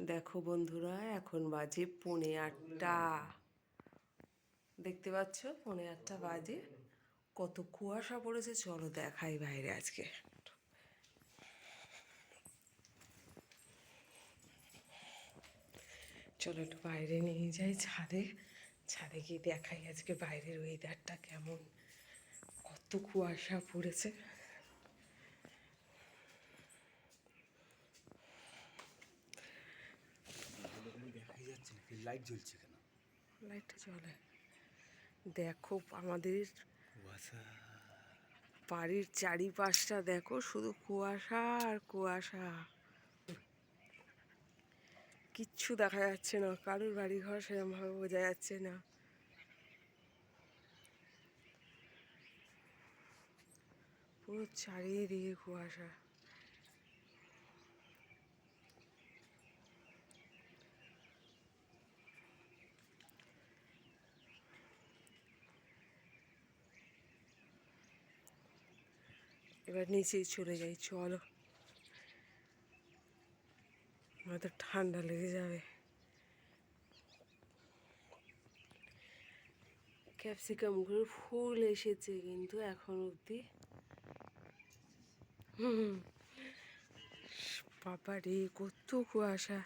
দেখো বন্ধুরা, এখন বাজে পৌনে আটটা। দেখতে পাচ্ছ? পৌনে আটটা বাজে। কত কুয়াশা পড়েছে, চলো দেখাই বাইরে আজকে। চলো একটু বাইরে নিয়ে যাই ছাদে। ছাদে গিয়ে দেখাই আজকে বাইরের ওয়েদারটা কেমন। কত কুয়াশা পড়েছে দেখাই যাচ্ছে না লাইট জ্বলছে কেন? লাইটটা চলে দেখো আমাদের কুয়াশা। বাড়ির চারিপাশটা দেখো শুধু কুয়াশা আর কুয়াশা। কিচ্ছু দেখা যাচ্ছে না কারোর বাড়ি ঘর সেরকমভাবে বোঝা যাচ্ছে না। পুরো চারিদিকে কুয়াশা। এবার নিচেই চলে যাই, চলো। হয়তো ঠান্ডা লেগে যাবে। ক্যাপসিকামগুলোর ফুল এসেছে কিন্তু এখন অবধি। হুম বাবা রে কত কুয়াশা